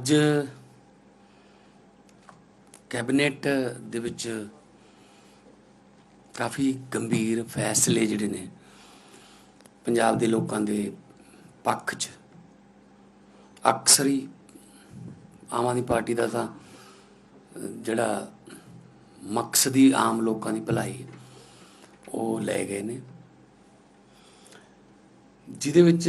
ਅੱਜ ਕੈਬਨਿਟ ਦੇ ਵਿੱਚ ਕਾਫੀ ਗੰਭੀਰ ਫੈਸਲੇ ਜਿਹੜੇ ਨੇ ਪੰਜਾਬ ਦੇ ਲੋਕਾਂ ਦੇ ਪੱਖ 'ਚ। ਅਕਸਰ ਹੀ ਆਮ ਆਦਮੀ ਪਾਰਟੀ ਦਾ ਤਾਂ ਜਿਹੜਾ ਮਕਸਦ ਹੀ ਆਮ ਲੋਕਾਂ ਦੀ ਭਲਾਈ ਉਹ ਲੈ ਗਏ ਨੇ। ਜਿਹਦੇ ਵਿੱਚ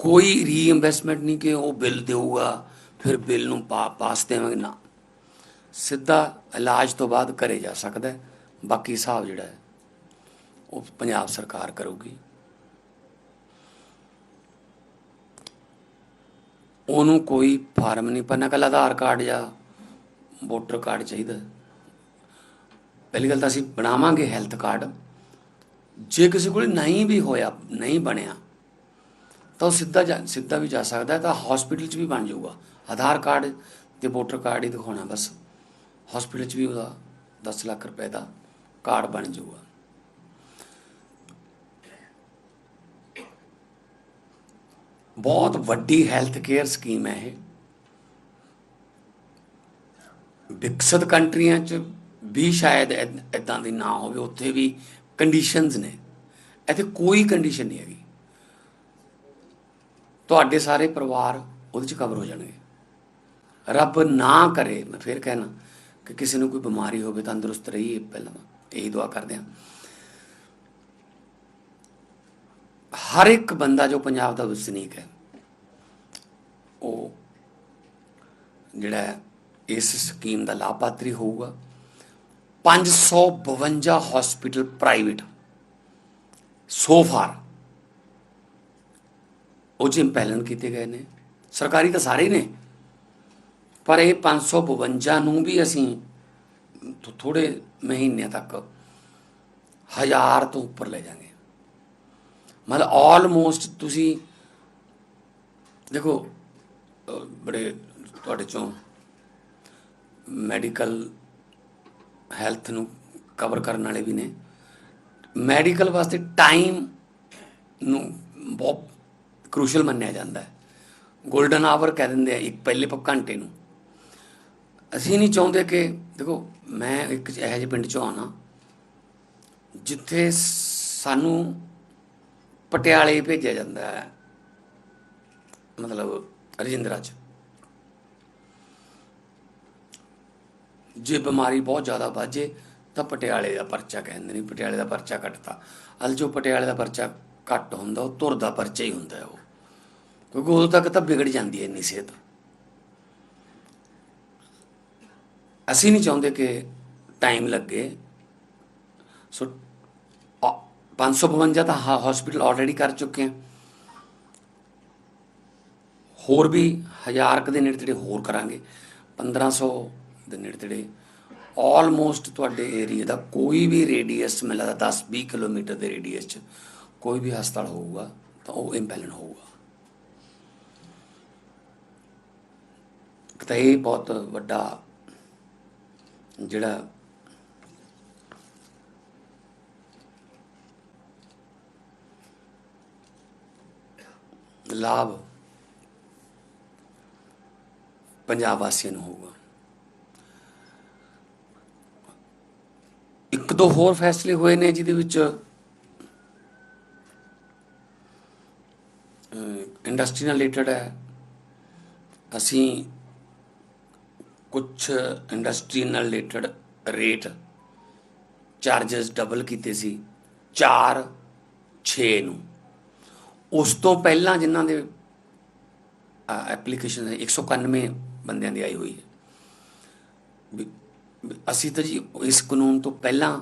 ਕੋਈ ਰੀਇਨਵੈਸਟਮੈਂਟ ਨਹੀਂ ਕਿ ਉਹ ਬਿੱਲ ਦੇਊਗਾ, ਫਿਰ ਬਿੱਲ ਨੂੰ ਪਾ, ਪਾਸ ਦੇਵਾਂਗੇ। ਨਾ। ਸਿੱਧਾ ਇਲਾਜ ਤੋਂ ਬਾਅਦ ਘਰੇ ਜਾ ਸਕਦਾ ਬਾਕੀ ਹਿਸਾਬ ਜਿਹੜਾ ਹੈ, ਉਹ ਪੰਜਾਬ ਸਰਕਾਰ ਕਰੂਗੀ। ਉਹਨੂੰ ਕੋਈ ਫਾਰਮ ਨਹੀਂ ਭਰਨਾ ਕੱਲ੍ਹ ਆਧਾਰ ਕਾਰਡ ਜਾਂ ਵੋਟਰ ਕਾਰਡ ਚਾਹੀਦਾ ਪਹਿਲੀ ਗੱਲ ਤਾਂ ਅਸੀਂ ਬਣਾਵਾਂਗੇ ਹੈਲਥ ਕਾਰਡ। ਜੇ ਕਿਸੇ ਕੋਲ ਨਹੀਂ ਵੀ ਹੋਇਆ, ਨਹੀਂ ਬਣਿਆ ਤਾਂ ਉਹ ਸਿੱਧਾ ਜਾ- ਸਿੱਧਾ ਵੀ ਜਾ ਸਕਦਾ ਤਾਂ ਹਸਪੀਟਲ 'ਚ ਵੀ ਬਣ ਜਾਊਗਾ। ਆਧਾਰ ਕਾਰਡ ਤੇ ਵੋਟਰ ਕਾਰਡ ਹੀ ਦਿਖਾਉਣਾ ਬਸ। ਹਸਪੀਟਲ 'ਚ ਵੀ ਉਹਦਾ 10 ਲੱਖ ਰੁਪਏ ਦਾ ਕਾਰਡ ਬਣ ਜਾਊਗਾ। ਬਹੁਤ ਵੱਡੀ ਹੈਲਥ ਕੇਅਰ ਸਕੀਮ ਹੈ ਇਹ। ਵਿਕਸਿਤ ਕੰਟਰੀਆਂ 'ਚ ਵੀ ਸ਼ਾਇਦ ਇਦਾਂ ਦੀ ਨਾ ਹੋਵੇ, ਉੱਥੇ ਵੀ ਕੰਡੀਸ਼ਨਸ ਨੇ। ਇੱਥੇ ਕੋਈ ਕੰਡੀਸ਼ਨ ਨਹੀਂ ਹੈਗੀ। ਤੁਹਾਡੇ ਸਾਰੇ ਪਰਿਵਾਰ ਉਹਦੇ 'ਚ ਕਵਰ ਹੋ ਜਾਣਗੇ। ਰੱਬ ਨਾ ਕਰੇ, ਮੈਂ ਫਿਰ ਕਹਿਣਾ ਕਿ ਕਿਸੇ ਨੂੰ ਕੋਈ ਬਿਮਾਰੀ ਹੋਵੇ, ਤੰਦਰੁਸਤ ਰਹੀਏ ਪਹਿਲਾਂ ਇਹੀ ਦੁਆ ਕਰਦੇ ਹਾਂ। ਹਰ ਇੱਕ ਬੰਦਾ ਜੋ ਪੰਜਾਬ ਦਾ ਵਸਨੀਕ ਹੈ, ਉਹ ਜਿਹੜਾ ਇਸ ਸਕੀਮ ਦਾ ਲਾਭਪਾਤਰੀ ਹੋਊਗਾ। 552 ਹਸਪੀਟਲ ਪ੍ਰਾਈਵੇਟ ਸੋ ਫਾਰ ਉਹ ਚ ਇੰਪੈਲਨ ਕੀਤੇ ਗਏ ਨੇ। ਸਰਕਾਰੀ ਤਾਂ ਸਾਰੇ ਨੇ। ਪਰ ਇਹ 552 ਨੂੰ ਵੀ ਅਸੀਂ ਥੋ- ਥੋੜੇ ਮਹੀਨਿਆਂ ਤੱਕ ਹਜ਼ਾਰ ਤੋਂ ਉੱਪਰ ਲੈ ਜਾਾਂਗੇ। ਮਤਲਬ ਆਲਮੋਸਟ ਤੁਸੀਂ ਦੇਖੋ ਬੜੇ ਤੁਹਾਡੇ ਚੋਂ ਮੈਡੀਕਲ ਹੈਲਥ ਨੂੰ ਕਵਰ ਕਰਨ ਵਾਲੇ ਵੀ ਨੇ। ਮੈਡੀਕਲ ਵਾਸਤੇ ਟਾਈਮ ਨੂੰ ਬਹੁਤ ਕ੍ਰੂਸ਼ਲ ਮੰਨਿਆ ਜਾਂਦਾ ਹੈ। 골ਡਨ ਆਵਰ ਕਹਿ ਦਿੰਦੇ ਆ ਇੱਕ ਪਹਿਲੇ ਘੰਟੇ ਨੂੰ। ਅਸੀਂ ਨਹੀਂ ਚਾਹੁੰਦੇ ਕਿ, ਦੇਖੋ, ਮੈਂ ਇੱਕ ਇਹੋ ਜਿਹੇ ਪਿੰਡ ਚੋਂ ਆਉਣਾ, ਜਿੱਥੇ ਸਾਨੂੰ ਪਟਿਆਲੇ ਭੇਜਿਆ ਜਾਂਦਾ ਹੈ, ਮਤਲਬ ਰਜਿੰਦਰਾ ਚ। ਜੇ ਬਿਮਾਰੀ ਬਹੁਤ ਜ਼ਿਆਦਾ ਵਾਜੇ ਤਾਂ ਪਟਿਆਲੇ ਦਾ ਪਰਚਾ ਕਹਿੰਦੇ ਨੇ ਪਟਿਆਲੇ ਦਾ ਪਰਚਾ ਕੱਟਤਾ। ਅਲ ਜੋ ਪਟਿਆਲੇ ਦਾ ਪਰਚਾ ਘੱਟ ਹੁੰਦਾ, ਉਹ ਤੁਰਦਾ ਪਰਚਾ ਹੀ ਹੁੰਦਾ ਉਹ। ਕਿਉਂਕਿ ਉਦੋਂ ਤੱਕ ਤਾਂ ਵਿਗੜ ਜਾਂਦੀ ਹੈ ਇੰਨੀ ਸਿਹਤ। ਅਸੀਂ ਨਹੀਂ ਚਾਹੁੰਦੇ ਕਿ ਟਾਈਮ ਲੱਗੇ। ਸੋ ਅ- 552 ਤਾਂ ਹਸਪੀਟਲ ਆਲਰੇਡੀ ਕਰ ਚੁੱਕੇ ਹਾਂ ਹੋਰ ਵੀ ਹਜ਼ਾਰ ਕੁ ਦੇ ਨੇੜੇ ਤੇੜੇ ਹੋਰ ਕਰਾਂਗੇ। 1500 ਦੇ ਨੇੜੇ ਤੇੜੇ ਆਲਮੋਸਟ ਤੁਹਾਡੇ ਏਰੀਆ ਦਾ ਕੋਈ ਵੀ ਰੇਡੀਅਸ ਮੈਨੂੰ ਲੱਗਦਾ 10 20 ਕਿਲੋਮੀਟਰ ਦੇ ਰੇਡੀਅਸ 'ਚ। ਕੋਈ ਵੀ ਹਸਪਤਾਲ ਹੋਊਗਾ ਤਾਂ ਉਹ ਇੰਪੈਲਨ ਹੋਊਗਾ। ਤਾਂ ਇਹ ਬਹੁਤ ਵੱਡਾ ਜਿਹੜਾ ਲਾਭ ਪੰਜਾਬ ਵਾਸੀਆਂ ਨੂੰ ਹੋਊਗਾ। ਇੱਕ ਦੋ ਹੋਰ ਫੈਸਲੇ ਹੋਏ ਨੇ ਜਿਹਦੇ ਵਿੱਚ ਇੰਡਸਟਰੀ ਨਾਲ ਰਿਲੇਟਡ ਹੈ। ਅਸੀਂ ਕੁਝ ਇੰਡਸਟਰੀ ਨਾਲ ਰਿਲੇਟਡ ਰੇਟ ਚਾਰजेस ਡਬਲ ਕੀਤੇ ਸੀ 4 6 ਨੂੰ। ਉਸ ਤੋਂ ਪਹਿਲਾਂ ਜਿਨ੍ਹਾਂ ਦੇ ਐਪਲੀਕੇਸ਼ਨ 191 ਬੰਦਿਆਂ ਦੀ ਆਈ ਹੋਈ ਹੈ। ਵੀ- ਅਸੀਂ ਤਾਂ ਜੀ ਇਸ ਕਾਨੂੰਨ ਤੋਂ ਪਹਿਲਾਂ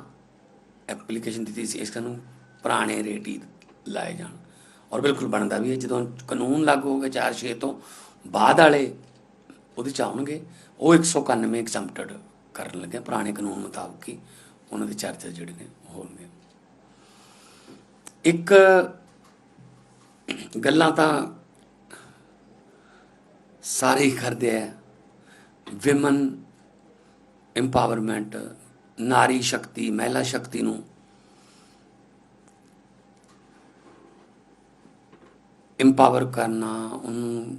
ਐਪਲੀਕੇਸ਼ਨ ਦਿੱਤੀ ਸੀ, ਇਸ ਕਾਨੂੰਨ ਪੁਰਾਣੇ ਰੇਟ ਹੀ ਲਾਏ ਜਾਣ। ਔਰ ਬਿਲਕੁਲ ਬਣਦਾ ਵੀ ਹੈ ਜਦੋਂ ਕਾਨੂੰਨ ਲਾਗੂ ਹੋ ਗਿਆ 4 6 ਤੋਂ ਬਾਅਦ ਵਾਲੇ ਉਹਦੇ ਚ ਆਉਣਗੇ, ਉਹ 191 ਐਗਜ਼ੈਂਪਟਡ ਕਰਨ ਲੱਗੇ ਪੁਰਾਣੇ ਕਾਨੂੰਨ ਮੁਤਾਬਕ ਹੀ ਉਹਨਾਂ ਦੇ ਚਾਰਜਰ ਜਿਹੜੇ ਨੇ ਉਹ ਹੋਣਗੇ। ਇੱਕ ਗੱਲਾਂ ਤਾਂ ਸਾਰੇ ਹੀ ਕਰਦੇ ਆ ਵਿਮਨ ਇੰਪਾਵਰਮੈਂਟ ਨਾਰੀ ਸ਼ਕਤੀ, ਮਹਿਲਾ ਸ਼ਕਤੀ ਨੂੰ ਇੰਪਾਵਰ ਕਰਨਾ, ਉਹਨੂੰ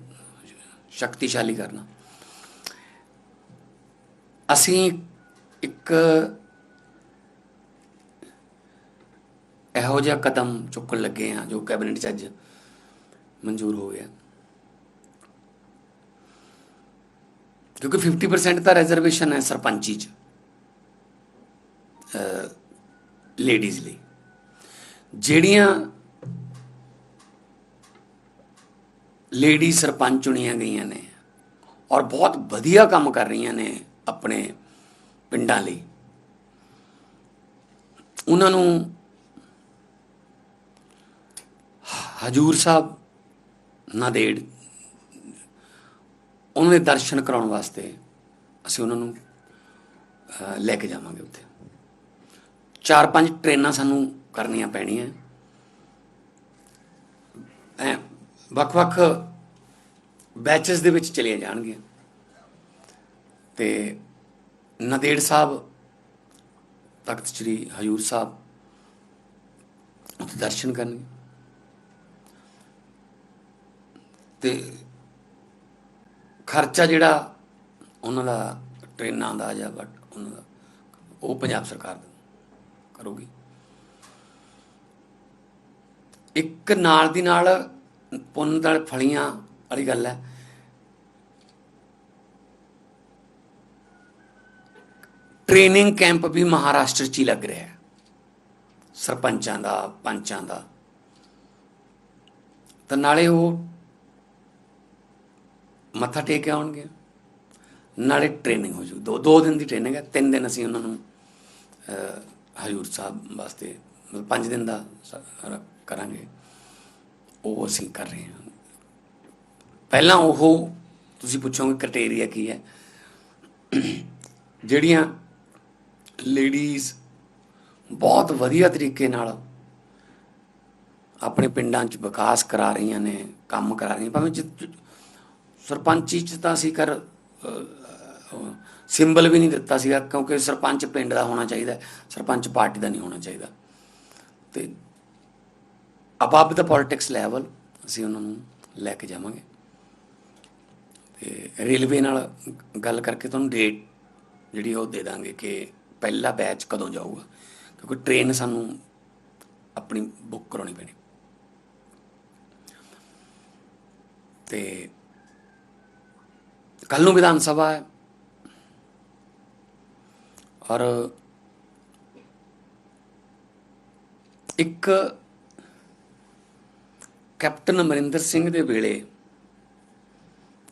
ਸ਼ਕਤੀਸ਼ਾਲੀ ਕਰਨਾ। ਅਸੀਂ ਇੱਕ ਇਹੋ ਜਿਹਾ ਕਦਮ ਚੁੱਕਣ ਲੱਗੇ ਆ ਜੋ ਕੈਬਨਿਟ 'ਚ ਅੱਜ ਮਨਜ਼ੂਰ ਹੋ ਗਿਆ। ਕਿਉਂਕਿ 50% ਤਾਂ ਰਿਜ਼ਰਵੇਸ਼ਨ ਹੈ ਸਰਪੰਚੀ 'ਚ ਲੇਡੀਜ਼ ਲਈ। ਜਿਹੜੀਆਂ ਲੇਡੀ ਸਰਪੰਚ ਚੁਣੀਆਂ ਗਈਆਂ ਨੇ ਔਰ ਬਹੁਤ ਵਧੀਆ ਕੰਮ ਕਰ ਰਹੀਆਂ ਨੇ ਆਪਣੇ ਪਿੰਡਾਂ ਲਈ। ਉਹਨਾਂ ਨੂੰ ਹਜੂਰ ਸਾਹਿਬ ਨਾਦੇੜ ਉਹਨਾਂ ਦੇ ਦਰਸ਼ਨ ਕਰਾਉਣ ਵਾਸਤੇ ਅਸੀਂ ਉਹਨਾਂ ਨੂੰ ਲੈ ਕੇ ਜਾਵਾਂਗੇ ਉੱਥੇ। ਚਾਰ ਪੰਜ ਟ੍ਰੇਨਾਂ ਸਾਨੂੰ ਕਰਨੀਆਂ ਪੈਣੀਆਂ। ਐ ਵੱਖ-ਵੱਖ ਬੈਚਸ ਦੇ ਵਿੱਚ ਚਲੀਆਂ ਜਾਣਗੀਆਂ। ਤੇ ਨਦੇੜ ਸਾਹਿਬ, ਤਖਤ ਸ੍ਰੀ ਹਜੂਰ ਸਾਹਿਬ, ਉੱਥੇ ਦਰਸ਼ਨ ਕਰਨਗੇ। ਤੇ ਖਰਚਾ ਜਿਹੜਾ ਉਹਨਾਂ ਦਾ, ਟ੍ਰੇਨਾਂ ਦਾ ਜਾਂ ਬਟ ਉਹਨਾਂ ਦਾ, ਉਹ ਪੰਜਾਬ ਸਰਕਾਰ ਕਰੂਗੀ। ਇੱਕ ਨਾਲ ਦੀ ਨਾਲ ਪੁੰਨ ਨਾਲ ਫਲੀਆਂ ਵਾਲੀ ਗੱਲ ਹੈ। ਟ੍ਰੇਨਿੰਗ ਕੈਂਪ ਵੀ ਮਹਾਰਾਸ਼ਟਰ 'ਚ ਹੀ ਲੱਗ ਰਿਹਾ ਹੈ। ਸਰਪੰਚਾਂ ਦਾ, ਪੰਚਾਂ ਦਾ। ਤਾਂ ਨਾਲੇ ਉਹ ਮੱਥਾ ਟੇਕ ਕੇ ਆਉਣਗੇ। ਨਾਲੇ ਟ੍ਰੇਨਿੰਗ ਹੋ ਜੂ ਦੋ ਦੋ ਦਿਨ ਦੀ ਟ੍ਰੇਨਿੰਗ ਹੈ। ਤਿੰਨ ਦਿਨ ਅਸੀਂ ਉਹਨਾਂ ਨੂੰ ਹਜ਼ੂਰ ਸਾਹਿਬ ਵਾਸਤੇ ਮਤਲਬ ਪੰਜ ਦਿਨ ਦਾ ਕਰਾਂਗੇ। ਉਹ ਅਸੀਂ ਕਰ ਰਹੇ ਹਾਂ। ਪਹਿਲਾਂ ਉਹ ਤੁਸੀਂ ਪੁੱਛੋਗੇ ਕ੍ਰਾਈਟੇਰੀਆ ਕੀ ਹੈ। ਜਿਹੜੀਆਂ ਲੇਡੀਜ਼ ਬਹੁਤ ਵਧੀਆ ਤਰੀਕੇ ਨਾਲ ਆਪਣੇ ਪਿੰਡਾਂ 'ਚ ਵਿਕਾਸ ਕਰਾ ਰਹੀਆਂ ਨੇ, ਕੰਮ ਕਰਾ ਰਹੀਆਂ ਭਾਵੇਂ ਜਿ- ਸਰਪੰਚੀ 'ਚ ਤਾਂ ਅਸੀਂ ਕਰ ਸਿੰਬਲ ਵੀ ਨਹੀਂ ਦਿੱਤਾ ਸੀਗਾ, ਕਿਉਂਕਿ ਸਰਪੰਚ ਪਿੰਡ ਦਾ ਹੋਣਾ ਚਾਹੀਦਾ, ਸਰਪੰਚ ਪਾਰਟੀ ਦਾ ਨਹੀਂ ਹੋਣਾ ਚਾਹੀਦਾ। ਤੇ ਅਬਵ ਦਾ ਪੋਲਿਟਿਕਸ ਲੈਵਲ ਅਸੀਂ ਉਹਨਾਂ ਨੂੰ ਲੈ ਕੇ ਜਾਵਾਂਗੇ। ਤੇ ਰੇਲਵੇ ਨਾਲ ਗੱਲ ਕਰਕੇ ਤੁਹਾਨੂੰ ਡੇਟ ਜਿਹੜੀ ਉਹ ਦੇ ਦਾਂਗੇ ਕਿ ਪਹਿਲਾ ਬੈਚ ਕਦੋਂ ਜਾਊਗਾ। ਕਿਉਂਕਿ ਟ੍ਰੇਨ ਸਾਨੂੰ ਆਪਣੀ ਬੁੱਕ ਕਰਾਉਣੀ ਪੈਣੀ। ਤੇ ਕੱਲ ਨੂੰ ਵਿਧਾਨ ਸਭਾ ਹੈ। ਔਰ ਇੱਕ ਕੈਪਟਨ ਅਮਰਿੰਦਰ ਸਿੰਘ ਦੇ ਵੇਲੇ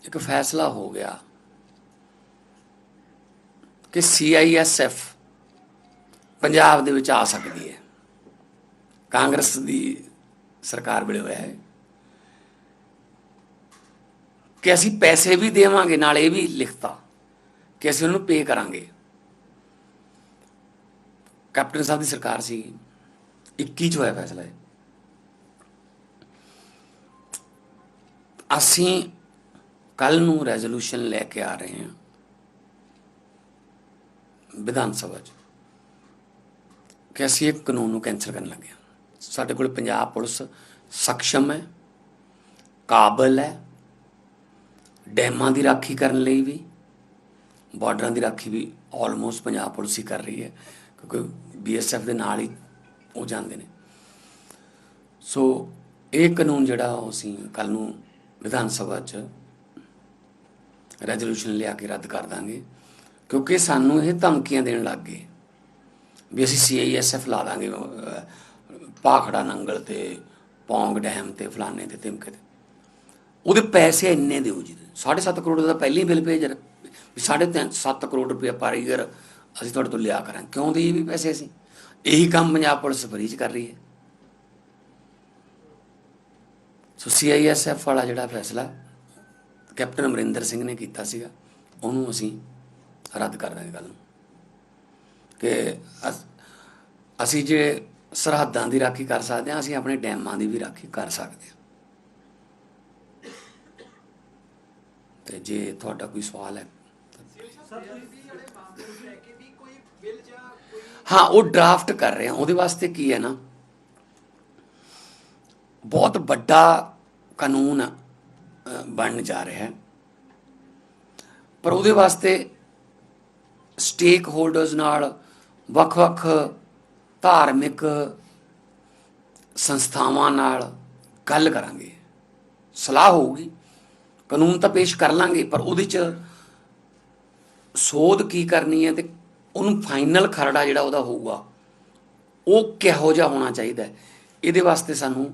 ਇੱਕ ਫੈਸਲਾ ਹੋ ਗਿਆ ਕਿ ਸੀਆਈਐਸਐਫ ਪੰਜਾਬ ਦੇ ਵਿੱਚ ਆ ਸਕਦੀ ਹੈ। ਕਾਂਗਰਸ ਦੀ ਸਰਕਾਰ ਵੇਲੇ ਹੋਇਆ ਹੈ ਕਿ ਅਸੀਂ ਪੈਸੇ ਵੀ ਦੇਵਾਂਗੇ, ਨਾਲ ਇਹ ਵੀ ਲਿਖਤਾ ਕਿ ਅਸੀਂ ਉਹਨੂੰ ਪੇ ਕਰਾਂਗੇ। ਕੈਪਟਨ ਸਾਹਿਬ ਦੀ ਸਰਕਾਰ ਸੀ 21 ਚ ਹੋਇਆ ਫੈਸਲਾ ਇਹ। ਅਸੀਂ ਕੱਲ ਨੂੰ ਰੈਜ਼ੋਲੂਸ਼ਨ ਲੈ ਕੇ ਆ ਰਹੇ ਹਾਂ ਵਿਧਾਨ ਸਭਾ 'ਚ ਕਿ ਅਸੀਂ ਇੱਕ ਕਾਨੂੰਨ ਨੂੰ ਕੈਂਸਲ ਕਰਨ ਲੱਗੇ ਹਾਂ। ਸਾਡੇ ਕੋਲ ਪੰਜਾਬ ਪੁਲਿਸ ਸક્ષਮ ਹੈ, ਕਾਬਲ ਹੈ, ਡੈਮਾਂ ਦੀ ਰਾਖੀ ਕਰਨ ਲਈ ਵੀ, ਬਾਰਡਰਾਂ ਦੀ ਰਾਖੀ ਵੀ ਆਲਮੋਸਟ ਪੰਜਾਬ ਪੁਲਿਸ ਹੀ ਕਰ ਰਹੀ ਹੈ, ਕਿਉਂਕਿ ਬੀਐਸਐਫ ਦੇ ਨਾਲ ਹੀ ਉਹ ਜਾਂਦੇ ਨੇ। ਸੋ ਇਹ ਕਾਨੂੰਨ ਜਿਹੜਾ ਉਹ ਅਸੀਂ ਕੱਲ ਨੂੰ ਵਿਧਾਨ ਸਭਾ 'ਚ ਰੈਜ਼ੋਲੂਸ਼ਨ ਲਿਆ ਕੇ ਰੱਦ ਕਰ ਦਾਂਗੇ ਕਿਉਂਕਿ ਸਾਨੂੰ ਇਹ ਧਮਕੀਆਂ ਦੇਣ ਲੱਗ ਗਏ ਵੀ ਅਸੀਂ ਸੀਆਈਐਸਐਫ ਲਾ ਦਾਂਗੇ ਅਹ, ਪਾਖੜਾ ਨੰਗਲ ਤੇ ਪੌਂਗ ਡੈਮ ਤੇ ਫਲਾਣੇ ਤੇ ਤਿਮਕੇ ਤੇ। ਉਹਦੇ ਪੈਸੇ ਇੰਨੇ ਦਿਓ ਜੀ। 7.5 ਕਰੋੜ ਦਾ ਪਹਿਲਾਂ ਹੀ ਬਿੱਲ ਭੇਜ ਰ- ਵੀ 7.5 ਕਰੋੜ ਰੁਪਏ ਪਰ ਈਅਰ ਅਸੀਂ ਤੁਹਾਡੇ ਤੋਂ ਲਿਆ ਕਰਾਂ ਕਿਉਂ ਦੇਈਏ ਵੀ ਪੈਸੇ ਅਸੀਂ? ਇਹੀ ਕੰਮ ਪੰਜਾਬ ਪੁਲਿਸ ਫਰੀ ਚ ਕਰ ਰਹੀ ਹੈ। ਸੋ ਸੀਆਈਐਸਐਫ ਵਾਲਾ ਜਿਹੜਾ ਫੈਸਲਾ ਕੈਪਟਨ ਅਮਰਿੰਦਰ ਸਿੰਘ ਨੇ ਕੀਤਾ ਸੀਗਾ ਉਹਨੂੰ ਅਸੀਂ ਰੱਦ ਕਰ ਦਾਂਗੇ ਗੱਲ ਨੂੰ। ਕਿ ਅਸ- ਜੇ ਸਰਹੱਦਾਂ ਦੀ ਰਾਖੀ ਕਰ ਸਕਦੇ ਹਾਂ ਅਸੀਂ ਆਪਣੇ ਡੈਮਾਂ ਦੀ ਵੀ ਰਾਖੀ ਕਰ ਸਕਦੇ ਹਾਂ। ਤੇ ਜੇ ਤੁਹਾਡਾ ਕੋਈ ਸਵਾਲ ਹੈ ਹਾਂ ਉਹ ਡਰਾਫਟ ਕਰ ਰਹੇ ਹਾਂ ਉਹਦੇ ਵਾਸਤੇ ਕੀ ਹੈ ਨਾ ਬਹੁਤ ਵੱਡਾ ਕਾਨੂੰਨ ਅ, ਬਣਨ ਜਾ ਰਿਹਾ ਹੈ। ਪਰ ਉਹਦੇ ਵਾਸਤੇ ਸਟੇਕ ਹੋਲਡਰਸ ਨਾਲ ਵੱਖ-ਵੱਖ ਧਾਰਮਿਕ ਸੰਸਥਾਵਾਂ ਨਾਲ ਗੱਲ ਕਰਾਂਗੇ। ਸਲਾਹ ਹੋਊਗੀ। ਕਾਨੂੰਨ ਤਾਂ ਪੇਸ਼ ਕਰ ਲਾਂਗੇ ਪਰ ਉਹਦੇ ਚ ਸੋਧ ਕੀ ਕਰਨੀ ਹੈ ਤੇ ਉਹਨੂੰ ਫਾਈਨਲ ਖਰੜਾ ਜਿਹੜਾ ਉਹਦਾ ਹੋਊਗਾ ਉਹ ਕਿਹੋ ਜਿਹਾ ਹੋਣਾ ਚਾਹੀਦਾ ਇਹਦੇ ਵਾਸਤੇ ਸਾਨੂੰ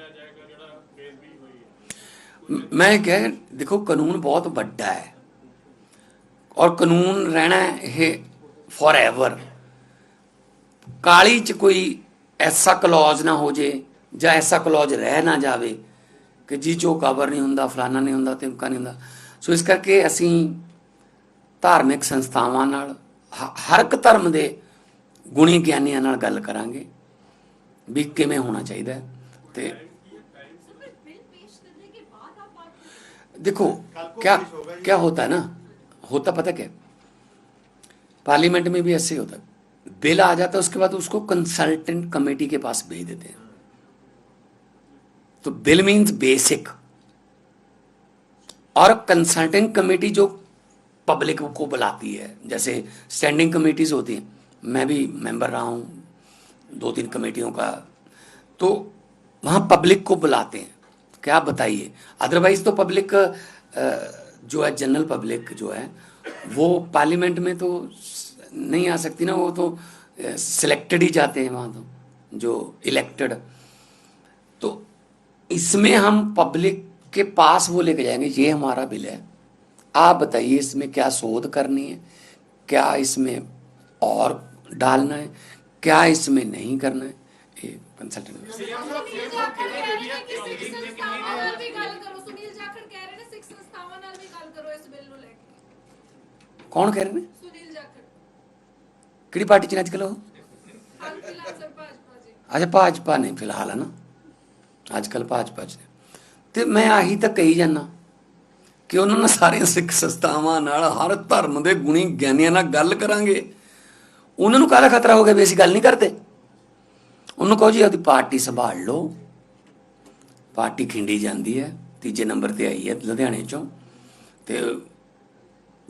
ਲਿਆ ਜਾਏਗਾ ਜਿਹੜਾ ਮੈਂ ਕਹੇ, ਦੇਖੋ, ਕਾਨੂੰਨ ਬਹੁਤ ਵੱਡਾ ਹੈ। ਔਰ ਕਾਨੂੰਨ ਰਹਿਣਾ ਇਹ ਫੋਰਐਵਰ ਕਾਲੀ ਚ ਕੋਈ ਐਸਾ ਕਲੌਜ ਨਾ ਹੋ ਜੇ, ਜਾਂ ਐਸਾ ਕਲੌਜ ਰਹਿ ਨਾ ਜਾਵੇ ਕਿ ਜੀ ਜੋ ਕਵਰ ਨਹੀਂ ਹੁੰਦਾ ਫਲਾਣਾ ਨਹੀਂ ਹੁੰਦਾ, ਤਿਮਕਾ ਨਹੀਂ ਹੁੰਦਾ। ਸੋ ਇਸ ਕਰਕੇ ਅਸੀਂ ਧਾਰਮਿਕ ਸੰਸਥਾਵਾਂ ਨਾਲ ਹਰ ਇੱਕ ਧਰਮ ਦੇ ਗੁਣੀ ਗਿਆਨੀਆਂ ਨਾਲ ਗੱਲ ਕਰਾਂਗੇ ਵੀ ਕਿਵੇਂ ਹੋਣਾ ਚਾਹੀਦਾ ਤੇ देखो, क्या क्या होता है ना? होता पता क्या पार्लियामेंट में भी ऐसे ही होता है। बिल आ जाता है, उसके बाद उसको कंसल्टेंट कमेटी के पास भेज देते हैं। तो बिल मीन्स बेसिक और कंसल्टेंट कमेटी जो पब्लिक को बुलाती है, जैसे स्टैंडिंग कमेटीज होती हैं। मैं भी मेंबर रहा हूँ दो तीन कमेटियों का। तो वहाँ पब्लिक को बुलाते हैं। क्या बताइए? अदरवाइज़ तो पब्लिक जो है जनरल पब्लिक जो है, वो पार्लियामेंट में तो नहीं आ सकती ना, वो तो सिलेक्टेड ही जाते हैं वहाँ तो जो इलेक्टेड तो इसमें हम पब्लिक के पास वो लेके जाएँगे, ये हमारा बिल है। आप बताइए इसमें क्या शोध करनी है? क्या इसमें और डालना है? क्या इसमें नहीं करना है? ਇਹ ਕੰਸਲਟੈਂਟ ਕੌਣ ਕਹਿ ਰਹੇ ਨੇ? ਸੁਨੀਲ ਜਾਖੜ। ਕਿਹੜੀ ਪਾਰਟੀ ਚ ਨੇ ਅੱਜ ਕੱਲ ਉਹ? ਭਾਜਪਾ ਨੇ ਫਿਲਹਾਲ ਹੈ ਨਾ? ਅੱਜ ਕੱਲ ਭਾਜਪਾ ਚ ਤੇ ਮੈਂ ਆਹੀ ਤਾਂ ਕਹੀ ਜਾਂਦਾ ਕਿ ਉਹਨਾਂ ਨਾਲ ਸਾਰੀਆਂ ਸਿੱਖ ਸੰਸਥਾਵਾਂ ਨਾਲ ਹਰ ਧਰਮ ਦੇ ਗੁਣੀ ਗਿਆਨੀਆਂ ਨਾਲ ਗੱਲ ਕਰਾਂਗੇ। ਉਹਨਾਂ ਨੂੰ ਕਾਹਦਾ ਖਤਰਾ ਹੋ ਗਿਆ ਵੀ ਅਸੀਂ ਗੱਲ ਨਹੀਂ ਕਰਦੇ? ਉਹਨੂੰ ਕਹੋ ਜੀ ਆਪਦੀ ਪਾਰਟੀ ਸੰਭਾਲ ਲਓ। ਪਾਰਟੀ ਖਿੰਡੀ ਜਾਂਦੀ ਹੈ, ਤੀਜੇ ਨੰਬਰ ਤੇ ਆਈ ਹੈ ਲੁਧਿਆਣੇ ਚੋਂ। ਤੇ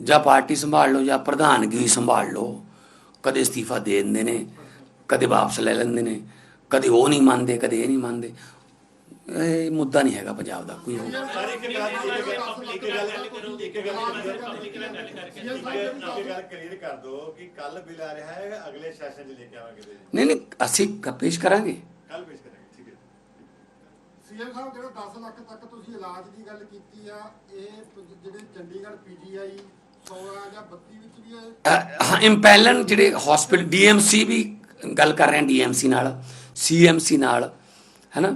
ਜਾਂ ਪਾਰਟੀ ਸੰਭਾਲ ਲਓ, ਜਾਂ ਪ੍ਰਧਾਨਗੀ ਸੰਭਾਲ ਲਓ। ਕਦੇ ਅਸਤੀਫਾ ਦੇ ਦਿੰਦੇ ਨੇ, ਕਦੇ ਵਾਪਸ ਲੈ ਲੈਂਦੇ ਨੇ, ਕਦੇ ਉਹ ਨਹੀਂ ਮੰਨਦੇ, ਕਦੇ ਇਹ ਨਹੀਂ ਮੰਨਦੇ। ਇਹ ਮੁੱਦਾ ਨਹੀਂ ਹੈਗਾ ਪੰਜਾਬ ਦਾ ਕੋਈ ਹੋਰ। ਆ ਨਹੀਂ ਨਹੀਂ ਅਸੀਂ ਪੇਸ਼ ਕਰਾਂਗੇ ਕੱਲ ਪੇਸ਼ ਕਰਾਂਗੇ ਠੀਕ ਹੈ ਸੀਐਮ ਸਾਹਿਬ ਜਿਹੜਾ 10 ਲੱਖ ਤੱਕ ਤੁਸੀਂ ਇਲਾਜ ਦੀ ਗੱਲ ਕੀਤੀ ਆ ਇਹ ਜਿਹੜੇ ਚੰਡੀਗੜ੍ਹ ਪੀਜੀਆਈ 16 ਜਾਂ 32 ਵਿੱਚ ਵੀ ਹਾਂ ਇੰਪੈਲਨ ਜਿਹੜੇ ਹਸਪੀਟਲ ਡੀਐਮਸੀ ਵੀ ਗੱਲ ਕਰ ਰਹੇ ਹਾਂ ਡੀਐਮਸੀ ਨਾਲ ਸੀਐਮਸੀ ਨਾਲ ਹੈਨਾ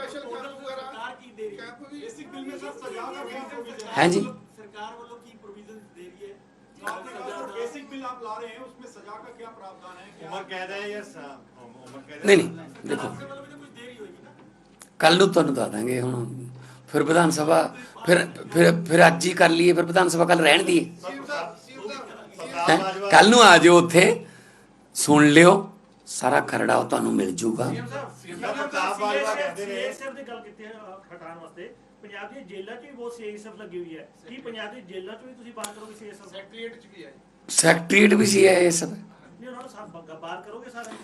ਹੈ ਜੀ ਸਰਕਾਰ ਵੱਲੋਂ ਕੀ ਪ੍ਰੋਵੀਜ਼ਨ ਦੇ ਰਹੀ ਹੈ? ਨਹੀਂ ਨਹੀਂ ਦੇਖੋ। ਕੱਲ ਨੂੰ। ਤੁਹਾਨੂੰ ਦੱਸ ਦਾਂਗੇ ਹੁਣ ਫਿਰ ਵਿਧਾਨ ਸਭਾ ਫਿਰ ਫਿਰ ਫਿਰ ਅੱਜ ਹੀ ਕਰ ਲਈਏ ਫਿਰ ਵਿਧਾਨ ਸਭਾ ਕੱਲ ਰਹਿਣ ਦੀ ਕੱਲ ਨੂੰ ਆ ਜਿਓ ਉੱਥੇ ਸੁਣ ਲਿਓ ਸਾਰਾ ਖਰੜਾ ਤੁਹਾਨੂੰ ਮਿਲ ਜੂਗਾ। ਸੀਐਮ ਦੀ ਗੱਲ ਕੀਤੀ ਹੈ ਹਟਾਉਣ ਵਾਸਤੇ। ਪੰਜਾਬ ਦੀ ਜੇਲ੍ਹਾਂ 'ਚ ਵੀ ਬਹੁਤ ਸੀਐਸਐਫ ਲੱਗੀ ਹੋਈ ਹੈ। ਕੀ ਪੰਜਾਬ ਦੀ ਜੇਲ੍ਹਾਂ 'ਚ ਵੀ ਤੁਸੀਂ ਬਾਤ ਕਰੋਗੇ ਸੀਐਸਐਫ ਸੈਕਟਰੀਏਟ 'ਚ ਵੀ ਹੈ ਸੈਕਟਰੀਏਟ ਵੀ ਸੀ ਇਹ ਸਭ। ਨਹੀਂ ਉਹਨਾਂ ਨੂੰ ਸਭ ਬਾਤ ਕਰੋਗੇ ਸਾਰੇ?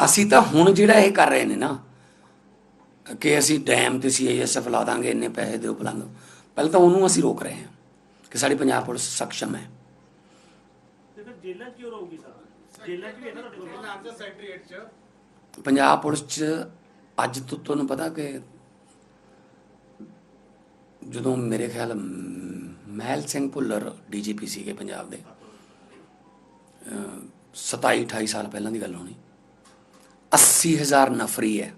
ਅਸੀਂ ਤਾਂ ਹੁਣ ਜਿਹੜਾ ਇਹ ਕਰ ਰਹੇ ਨੇ ਨਾ ਕਿ ਅਸੀਂ ਡੈਮ ਤੇ ਸੀਆਈਐਸਐਫ ਲਾ ਦਾਂਗੇ ਇੰਨੇ ਪੈਸੇ ਦਿਓ ਪਲੰਗ ਪਹਿਲਾਂ ਤਾਂ ਉਹਨੂੰ ਅਸੀਂ ਰੋਕ ਰਹੇ ਹਾਂ ਕਿ ਸਾਡੀ ਪੰਜਾਬ ਪੁਲਿਸ ਸક્ષਮ ਹੈ। ਤੇ ਫਿਰ ਜੇਲ੍ਹਾਂ ਕਿਉਂ ਰਹੂਗੀ ਸਰ? ਜੇਲ੍ਹਾਂ 'ਚ ਵੀ ਇਹਨਾਂ ਤੁਹਾਡੇ ਕੋਲ? ਪੰਜਾਬ ਪੁਲਿਸ 'ਚ ਅੱਜ ਤੋਂ ਤੁਹਾਨੂੰ ਪਤਾ ਕਿ ਜਦੋਂ ਮੇਰੇ ਖਿਆਲ ਮਹਿਲ ਸਿੰਘ ਭੁੱਲਰ ਡੀਜੀਪੀ ਸੀਗੇ ਪੰਜਾਬ ਦੇ, ਅਹ 27 28 ਸਾਲ ਪਹਿਲਾਂ ਦੀ ਗੱਲ ਹੋਣੀ 80000 ਨਫਰੀ ਹੈ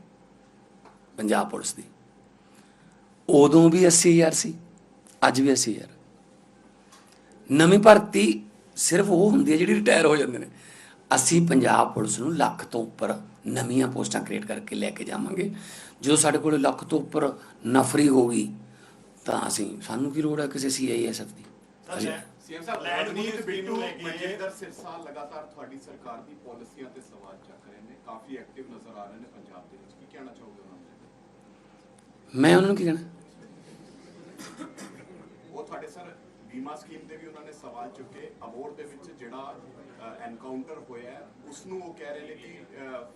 ਪੰਜਾਬ ਪੁਲਿਸ ਦੀ। ਉਦੋਂ ਵੀ 80000 ਸੀ, ਅੱਜ ਵੀ 80000 ਨਵੀਂ ਭਰਤੀ ਸਿਰਫ ਉਹ ਹੁੰਦੀ ਹੈ ਜਿਹੜੀ ਰਿਟਾਇਰ ਹੋ ਜਾਂਦੇ ਨੇ। ਅਸੀਂ ਪੰਜਾਬ ਪੁਲਿਸ ਨੂੰ ਲੱਖ ਤੋਂ ਉੱਪਰ ਨਵੀਆਂ ਪੋਸਟਾਂ ਕ੍ਰੀਏਟ ਕਰਕੇ ਲੈ ਕੇ ਜਾਵਾਂਗੇ। ਜਦੋਂ ਸਾਡੇ ਕੋਲ ਲੱਖ ਤੋਂ ਉੱਪਰ ਨਫਰੀ ਹੋਗੀ ਤਾਂ ਅਸੀਂ ਸਾਨੂੰ ਕੀ ਲੋੜ ਹੈ ਕਿਸੇ ਸੀਆਈਐਸਐਫ ਦੀ? ਅਸੀਂ- ਸੀਐਮ ਸਾਹਿਬ ਲੈਂਡ ਰਣਜੀਤ ਪੂਲਿਸ ਬਿੱਟੂ ਮਨਜਿੰਦਰ ਸਿਰਸਾ ਲਗਾਤਾਰ ਤੁਹਾਡੀ ਸਰਕਾਰ ਦੀ ਪਾਲਿਸੀਆਂ ਤੇ ਸਵਾਲ ਚੱਕ ਰਹੇ ਨੇ ਕਾਫੀ ਐਕਟਿਵ ਨਜ਼ਰ ਆ ਰਹੇ ਨੇ ਪੰਜਾਬ ਦੇ ਵਿੱਚ। ਕੀ ਕਹਿਣਾ ਚਾਹੋਗੇ ਉਹਨਾਂ ਨੂੰ? ਮੈਂ ਉਹਨਾਂ ਨੂੰ ਕੀ ਕਹਿਣਾ? ਉਹ ਤੁਹਾਡੇ ਸਰ ਬੀਮਾ ਸਕੀਮ ਤੇ ਵੀ ਉਹਨਾਂ ਨੇ ਸਵਾਲ ਚੁੱਕੇ ਅਬੋਰਡ ਦੇ ਵਿੱਚ ਜਿਹੜਾ ਐਨਕਾਊਂਟਰ ਹੋਇਆ ਹੈ, ਉਸ ਨੂੰ ਉਹ ਕਹਿ ਰਹੇ ਨੇ ਕਿ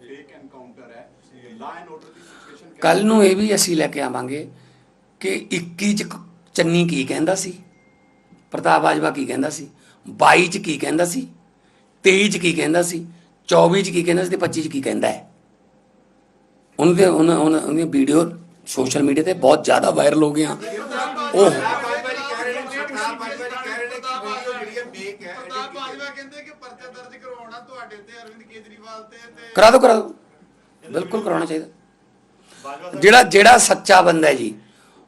ਫੇਕ ਐਨਕਾਊਂਟਰ ਹੈ। ਲਾ ਐਂਡ ਆਰਡਰ ਦੀ ਸਿਚੁਏਸ਼ਨ ਕੱਲ ਨੂੰ ਇਹ ਵੀ ਅਸੀਂ ਲੈ ਕੇ ਆਵਾਂਗੇ। ਕਿ 21 ਚ ਚੰਨੀ ਕੀ ਕਹਿੰਦਾ ਸੀ? ਪ੍ਰਤਾਪ ਬਾਜਵਾ ਕੀ ਕਹਿੰਦਾ ਸੀ? 22 ਚ ਕੀ ਕਹਿੰਦਾ ਸੀ? 23 ਚ ਕੀ ਕਹਿੰਦਾ ਸੀ? 24 ਚ ਕੀ ਕਹਿੰਦਾ ਸੀ ਤੇ 25 ਚ ਕੀ ਕਹਿੰਦਾ ਹੈ? ਉਹਨਾਂ ਦੇ ਉਹਨਾਂ, ਉਹਨਾਂ- ਵੀਡੀਓ ਸੋਸ਼ਲ ਮੀਡੀਆ ਤੇ ਬਹੁਤ ਜ਼ਿਆਦਾ ਵਾਇਰਲ ਹੋ ਗਈਆਂ। ਉਹ ਕਰਾ ਦੋ, ਕਰਾ ਦਿਓ ਬਿਲਕੁਲ ਕਰਾਉਣਾ ਚਾਹੀਦਾ। ਜਿਹੜਾ ਜਿਹੜਾ ਸੱਚਾ ਬੰਦਾ ਹੈ ਜੀ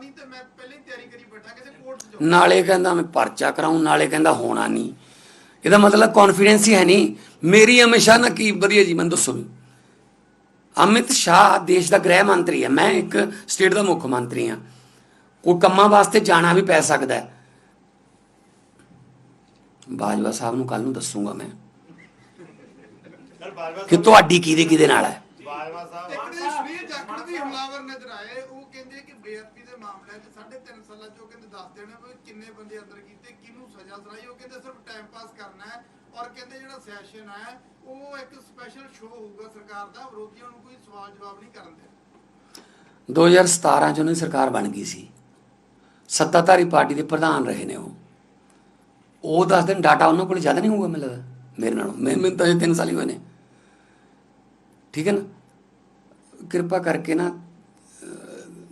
ਨਹੀਂ ਤੇ ਮੈਂ ਪਹਿਲੇ ਹੀ ਤਿਆਰੀ ਕਰੀ ਬੈਠਾ ਕਿਸੇ ਕੋਰਟ 'ਚ ਜਾਊਂ। ਨਾਲੇ ਕਹਿੰਦਾ ਮੈਂ ਪਰਚਾ ਕਰਾਉਂ ਨਾਲੇ ਕਹਿੰਦਾ ਹੋਣਾ ਨਹੀਂ। ਇਹਦਾ ਮਤਲਬ ਕੌਨਫੀਡੈਂਸ ਹੀ ਹੈ ਨਹੀਂ। ਮੇਰੀ ਹਮੇਸ਼ਾ ਨਾ ਕੀ ਵਧੀਆ ਜੀ ਮੈਨੂੰ ਦੱਸੋ ਵੀ। ਅਮਿਤ ਸ਼ਾਹ ਦੇਸ਼ ਦਾ ਗ੍ਰਹਿ ਮੰਤਰੀ ਹੈ ਮੈਂ ਇੱਕ ਸਟੇਟ ਦਾ ਮੁੱਖ ਮੰਤਰੀ ਹਾਂ। ਕੋਈ ਕੰਮਾਂ ਵਾਸਤੇ ਜਾਣਾ ਵੀ ਪੈ ਸਕਦਾ ਹੈ। ਬਾਜਵਾ ਸਾਹਿਬ ਨੂੰ ਕੱਲ ਨੂੰ ਦੱਸੂਗਾ ਮੈਂ। ਸਰ ਬਾਜਵਾ ਕਿ ਤੁਹਾਡੀ ਕਿਹਦੇ ਕਿਹਦੇ ਨਾਲ ਹੈ? ਬਾਜਵਾ ਸਾਹਿਬ ਇੱਕ ਨੇ ਸ਼ਰੀਰ ਜਾਖੜ ਵੀ ਹਮਲਾਵਰ ਨਜ਼ਰ ਆਏ। ਬੇਅਦਬੀ ਦੇ ਮਾਮਲੇ 'ਚ 3.5 ਸਾਲਾਂ 'ਚ ਉਹ ਕਹਿੰਦੇ ਦੱਸ ਦੇਣਾ ਵੀ ਕਿੰਨੇ ਬੰਦੇ ਅੰਦਰ ਕੀਤੇ, ਕਿਹਨੂੰ ਸਜ਼ਾ ਸੁਣਾਈ, ਉਹ ਕਹਿੰਦੇ ਸਿਰਫ ਟਾਈਮ ਪਾਸ ਕਰਨਾ ਹੈ ਔਰ ਕਹਿੰਦੇ ਜਿਹੜਾ ਸੈਸ਼ਨ ਹੈ ਉਹ ਇੱਕ ਸਪੈਸ਼ਲ ਸ਼ੋਅ ਹੋਊਗਾ ਸਰਕਾਰ ਦਾ, ਵਿਰੋਧੀਆਂ ਨੂੰ ਕੋਈ ਸਵਾਲ ਜਵਾਬ ਨਹੀਂ ਕਰਨ ਦੇ 2017 ਚ ਉਹਨਾਂ ਦੀ ਸਰਕਾਰ ਬਣ ਗਈ ਸੀ। ਸੱਤਾਧਾਰੀ ਪਾਰਟੀ ਦੇ ਪ੍ਰਧਾਨ ਰਹੇ ਨੇ ਉਹ। ਉਹ ਦੱਸ ਦਿਨ ਡਾਟਾ ਉਹਨਾਂ ਕੋਲ ਜ਼ਿਆਦਾ ਨਹੀਂ ਹੋਊਗਾ ਮੈਨੂੰ ਲੱਗਦਾ, ਮੇਰੇ ਨਾਲ। ਮੈਂ ਮੈਨੂੰ ਤਾਂ ਇਹ 3 ਸਾਲ ਹੀ ਹੋਏ ਨੇ। ਠੀਕ ਹੈ ਨਾ? ਕਿਰਪਾ ਕਰਕੇ ਨਾ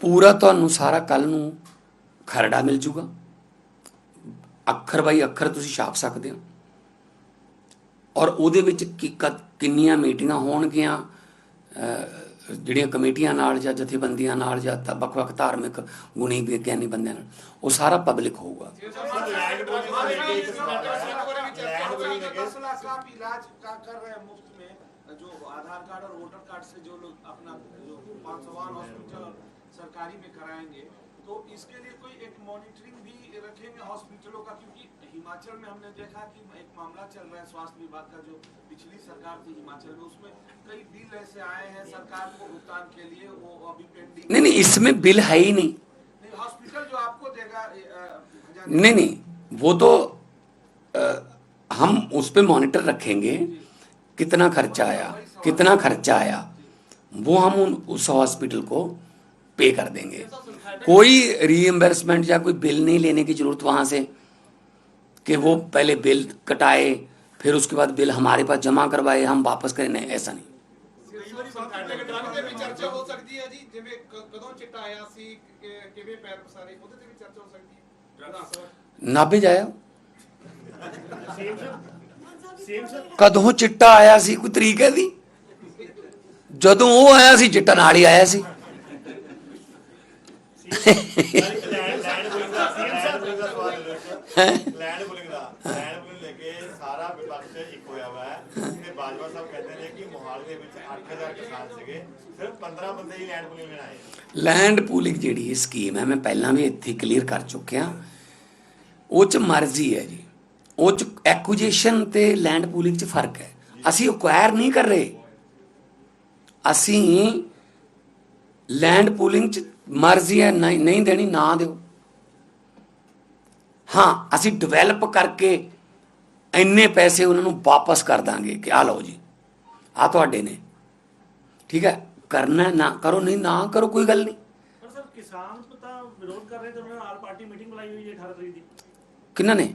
ਪੂਰਾ ਤੁਹਾਨੂੰ ਸਾਰਾ ਕੱਲ ਨੂੰ ਖਰੜਾ ਮਿਲ ਜੂਗਾ। ਅੱਖਰ ਬਾਈ ਅੱਖਰ ਤੁਸੀਂ ਛਾਪ ਸਕਦੇ ਹੋ। ਔਰ ਉਹਦੇ ਵਿੱਚ ਕਿੰਨੀਆਂ ਮੀਟਿੰਗਾਂ ਹੋਣਗੀਆਂ ਜਿਹੜੀਆਂ ਕਮੇਟੀਆਂ ਨਾਲ ਜਾਂ ਜਥੇਬੰਦੀਆਂ ਨਾਲ ਜਾਂ ਤਾਂ ਵੱਖ-ਵੱਖ ਧਾਰਮਿਕ ਗੁਣੀ ਵਿਗਿਆਨੀ ਬੰਦਿਆਂ ਨਾਲ ਉਹ ਸਾਰਾ ਪਬਲਿਕ ਹੋਊਗਾ। जो आधार कार्ड और वोटर कार्ड से जो लोग अपना जो पाँच सौ वाहन हॉस्पिटल और सरकारी में कराएँगे तो इसके लिए कोई एक मॉनिटरिंग भी रखेंगे हॉस्पिटलों का? क्योंकि हिमाचल में हमने देखा कि एक मामला चल रहा है स्वास्थ्य विभाग का जो पिछली सरकार थी हिमाचल में उसमें कई बिल ऐसे आए हैं सरकार को भुगतान के लिए वो अभी पेंडिंग नहीं नहीं इसमें बिल है ही नहीं। नहीं हॉस्पिटल जो आपको देगा नहीं नहीं वो तो अ, हम उस पर मॉनिटर रखेंगे कितना खर्चा आया कितना खर्चा आया वो हम उन उस हॉस्पिटल को पे कर देंगे कोई रीएम्बर्समेंट या कोई बिल नहीं लेने की जरूरत वहां से कि वो पहले बिल कटाए फिर उसके बाद बिल हमारे पास जमा करवाए हम वापस करें नहीं ऐसा नहीं ਉਹਦੇ ਵੀ ਚਰਚਾ ਹੋ ਸਕਦੀ ਹੈ ਜੀ ਜਿਵੇਂ ਕ- ਕਦੋਂ ਚਿੱਟਾ ਆਇਆ ਸੀ ਕਿ- ਕਿਵੇਂ ਪੈਰ ਪਸਾਰੇ ਉਹਦੇ ਤੇ ਵੀ ਚਰਚਾ ਹੋ ਸਕਦੀ ਹੈ ਵਿਧਾਨ ਸਭਾ ਨਾਭੇ ਜਾਇਆ ਸੇਮ ਸਰ ਸੇਮ ਸਰ ਕਦੋਂ ਚਿੱਟਾ ਆਇਆ ਸੀ? ਕੋਈ ਤਰੀਕ ਹੈ ਦੀ ਜਦੋਂ ਉਹ ਆਇਆ ਸੀ, ਚਿੱਟਾ ਨਾਲ ਹੀ ਆਇਆ ਸੀ। ਲੈਂਡ ਬੁਲਿੰਗ ਦਾ ਲੈਂਡ ਬੁਲਿੰਗ ਲੈ ਕੇ ਸਾਰਾ ਵਿਪਕਸ਼ ਇੱਕ ਹੋਇਆ ਵਾ ਹੈ? ਤੇ ਬਾਜਵਾ ਸਾਹਿਬ ਕਹਿੰਦੇ ਨੇ ਕਿ ਮੋਹਾਲੀ ਦੇ ਵਿੱਚ 8000 ਕਿਸਾਨ ਸੀਗੇ ਸਿਰਫ 15 ਬੰਦੇ ਹੀ ਲੈਂਡ ਬੁਲਿੰਗ ਲੈਣ ਲੈਂਡ ਪੂਲਿੰਗ ਜਿਹੜੀ ਸਕੀਮ ਹੈ ਮੈਂ ਪਹਿਲਾਂ ਵੀ ਇੱਥੇ ਕਲੀਅਰ ਕਰ ਚੁੱਕਿਆ। ਉਹ ਚ ਮਰਜ਼ੀ ਹੈ ਜੀ। ਉਹ ਚ ਐਕੁਜੀਸ਼ਨ ਤੇ ਲੈਂਡ ਪੂਲਿੰਗ ਚ ਫ਼ਰਕ ਹੈ। ਅਸੀਂ ਅਕਵਾਇਰ ਨਹੀਂ ਕਰ ਰਹੇ। ਅਸੀਂ ਲੈਂਡ ਪੂਲਿੰਗ ਚ ਮਰਜ਼ੀ ਹੈ ਨਹੀਂ ਦੇਣੀ ਨਾ ਦਿਓ। ਹਾਂ ਅਸੀਂ ਡਿਵੈਲਪ ਕਰਕੇ ਇੰਨੇ ਪੈਸੇ ਉਹਨਾਂ ਨੂੰ ਵਾਪਸ ਕਰ ਦਾਂਗੇ ਕਿ ਆ ਲਓ ਜੀ ਆ ਤੁਹਾਡੇ ਨੇ। ਠੀਕ ਹੈ? ਕਰਨਾ ਨਾ ਕਰੋ ਨਹੀਂ ਨਾ ਕਰੋ ਕੋਈ ਗੱਲ ਨਹੀਂ। ਪਰ ਸਰ ਕਿਸਾਨ ਤਾਂ ਵਿਰੋਧ ਕਰ ਰਹੇ ਤੇ ਉਹਨਾਂ ਨੇ ਆਲ ਪਾਰਟੀ ਮੀਟਿੰਗ ਬੁਲਾਈ ਹੋਈ ਹੈ 18 ਤਰੀਕ ਦੀ। ਕਿੰਨਾ ਨੇ?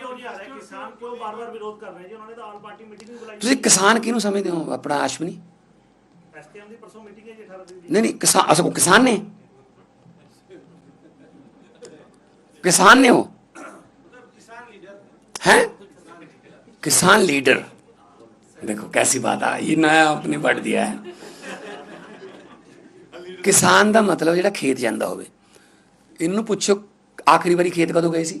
ਸਮਝ ਕਿਉਂ ਨਹੀਂ ਆ ਰਿਹਾ ਕਿਸਾਨ ਕਿਉਂ ਬਾਰ-ਬਾਰ ਵਿਰੋਧ ਕਰ ਰਹੇ ਜੀ ਉਹਨਾਂ ਨੇ ਤਾਂ ਆਲ ਪਾਰਟੀ ਮੀਟਿੰਗ ਵੀ ਬੁਲਾਈ ਤੁਸੀਂ ਕਿਸਾਨ ਕਿਹਨੂੰ ਸਮਝਦੇ ਹੋ ਆਪਣਾ ਅਸ਼ਵਨੀ ਐਸਕੇਐਮ ਦੀ ਪਰਸੋਂ ਮੀਟਿੰਗ ਹੈ ਜੀ 18 ਤਰੀਕ ਦੀ ਨਹੀਂ ਨਹੀਂ ਕਿਸਾਨ ਅਸਲ ਕਿਸਾਨ ਨੇ किसान ने हो हैं किसान लीडर देखो कैसी बात आ ये नया आपने पढ़ दिया है ਕਿਸਾਨ ਦਾ ਮਤਲਬ ਜਿਹੜਾ ਖੇਤ ਜਾਂਦਾ ਹੋਵੇ ਇਹਨੂੰ ਪੁੱਛੋ ਆਖਰੀ ਵਾਰੀ ਖੇਤ ਕਦੋਂ ਗਏ ਸੀ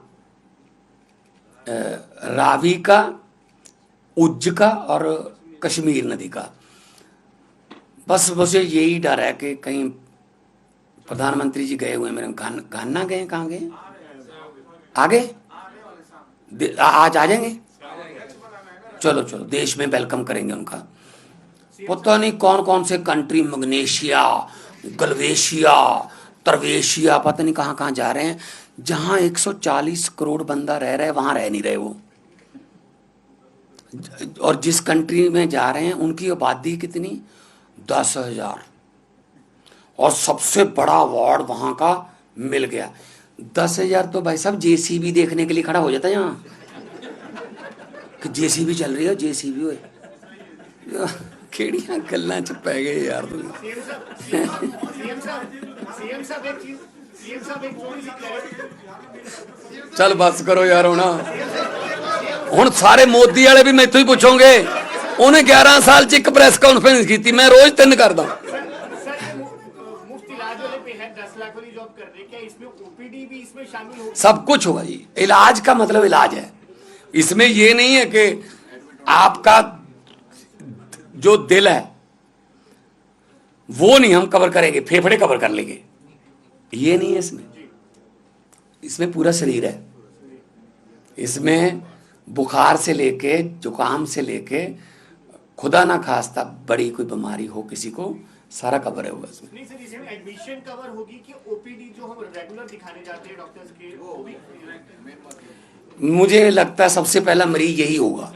रावी का, उज्ज का और कश्मीर नदी का। बस मुझे यही डर है कि कहीं प्रधानमंत्री जी गए हुए मेरे घान गए, कहाँ गए? आगे? आज आ जाएँगे? चलो चलो, देश में वेलकम करेंगे उनका। पता नहीं कौन कौन से कंट्री मग्नेशिया, गलवेशिया, तरवेशिया, पता नहीं कहाँ कहाँ जा रहे हैं। जहाँ 140 करोड़ बंदा रह रहा है, वहाँ रह नहीं रहे वो। और जिस कंट्री में जा रहे हैं, उनकी आबादी कितनी? दस हज़ार। और सबसे बड़ा वार्ड वहाँ का मिल गया। दस हज़ार तो भाई साहब जेसीबी देखने के लिए खड़ा हो जाता है यहाँ। कि जेसीबी चल रही है जेसीबी हो केड़ियाँ गल्ला च पै गए यार सीएम साहब सीएम साहब एक चीज सीएम साहब एक थोड़ी सी क्लैरिटी ਚੱਲ ਬੱਸ ਕਰੋ ਯਾਰ ਹੁਣ ਹੁਣ ਸਾਰੇ ਮੋਦੀ ਵਾਲੇ ਵੀ ਮੈਥੋਂ ਹੀ ਪੁੱਛੋਗੇ ਉਹਨੇ 11 ਸਾਲ ਚ ਇੱਕ ਪ੍ਰੈਸ ਕਾਨਫਰੰਸ ਕੀਤੀ ਮੈਂ ਰੋਜ਼ ਤਿੰਨ ਕਰਦਾ सर ये मु- मुफ्त इलाज वाले पे है दस लाख वाली जॉब कर रहे हैं क्या इसमें ओपीडी भी इसमें शामिल होगी सब कुछ होगा जी इलाज का मतलब इलाज है इसमें ये नहीं है कि आपका जो दिल है वो नहीं हम कवर करेंगे फेफड़े कवर कर लेंगे ये नहीं है इसमें। इसमें पूरा शरीर है। इसमें बुखार से लेके जुकाम से लेके खुदा ना खास्ता बड़ी कोई बीमारी हो किसी को सारा कवर है होगा इसमें। नहीं सर इसमें एडमिशन कवर होगी कि ओपीडी जो हम रेगुलर दिखाने जाते हैं डॉक्टर्स के वो भी मुझे लगता है सबसे पहला मरीज़ यही होगा।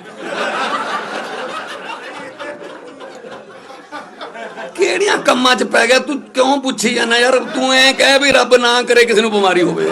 ਕਿਹੜੀਆਂ ਕੰਮਾਂ 'ਚ ਪੈ ਗਿਆ? ਤੂੰ ਕਿਉਂ ਪੁੱਛੀ ਜਾਂਦਾ ਯਾਰ? ਤੂੰ ਐ ਕਹਿ ਵੀ ਰੱਬ ਨਾ ਕਰੇ, ਕਿਸੇ ਨੂੰ ਬਿਮਾਰੀ ਹੋਵੇ।